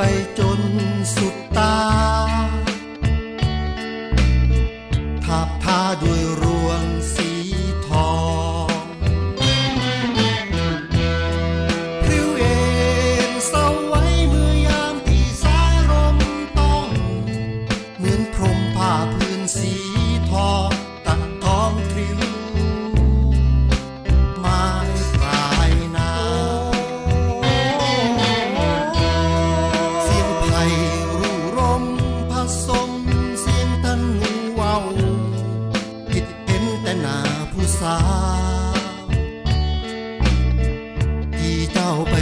ไปจนสุดตาทาบทาด้วยรวงสีทองพริ้วเองเศร้าไว้เมื่อยามที่สายลมต้อง เหมือนพรมผ้าพื้นสีทอง คิดเห็นแต่หน้าผู้สาวที่เจ้าไป